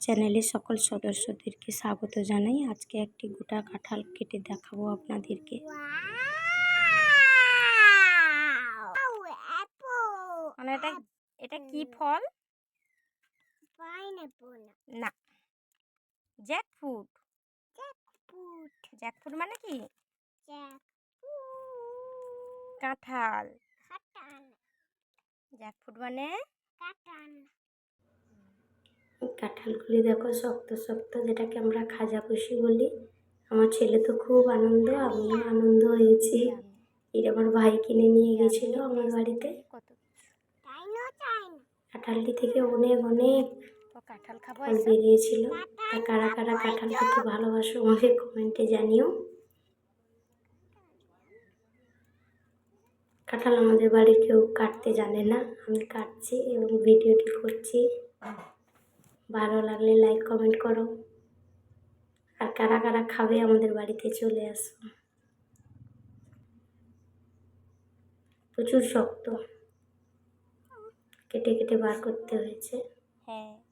চ্যানেলের সকল সদস্যদেরকে স্বাগত জানাই। আজকে একটি গোটা কাঁঠাল কেটে দেখাবো আপনাদেরকে। মানে এটা এটা কি ফল? না। জ্যাকফ্রুট ফুট জ্যাকফ্রুট মানে কি? কাঁঠাল। কাটান জ্যাকফ্রুট মানে? কাটান কাঁঠালগুলি দেখো, শক্ত শক্ত যেটাকে আমরা খাজা কুশি বলি। আমার ছেলে তো খুব আনন্দ, আমিও আনন্দ হয়েছি। এটা আমার ভাই কিনে নিয়ে গেছিল আমার বাড়িতে। কাঁঠালটি থেকে অনেক অনেক কাঁঠাল বেরিয়েছিল। কারা কারা কাঁঠাল খেতে ভালোবাসো আমাকে কমেন্টে জানিও। কাঁঠাল আমাদের বাড়ি কেউ কাটতে জানে না। আমি কাটছি এবং ভিডিওটি করছি। ভালো লাগলে লাইক কমেন্ট করো। আর কারা কারা খাবে আমাদের বাড়িতে চলে আসো। প্রচুর শক্ত। কেটে কেটে বার করতে হয়েছে। হ্যাঁ।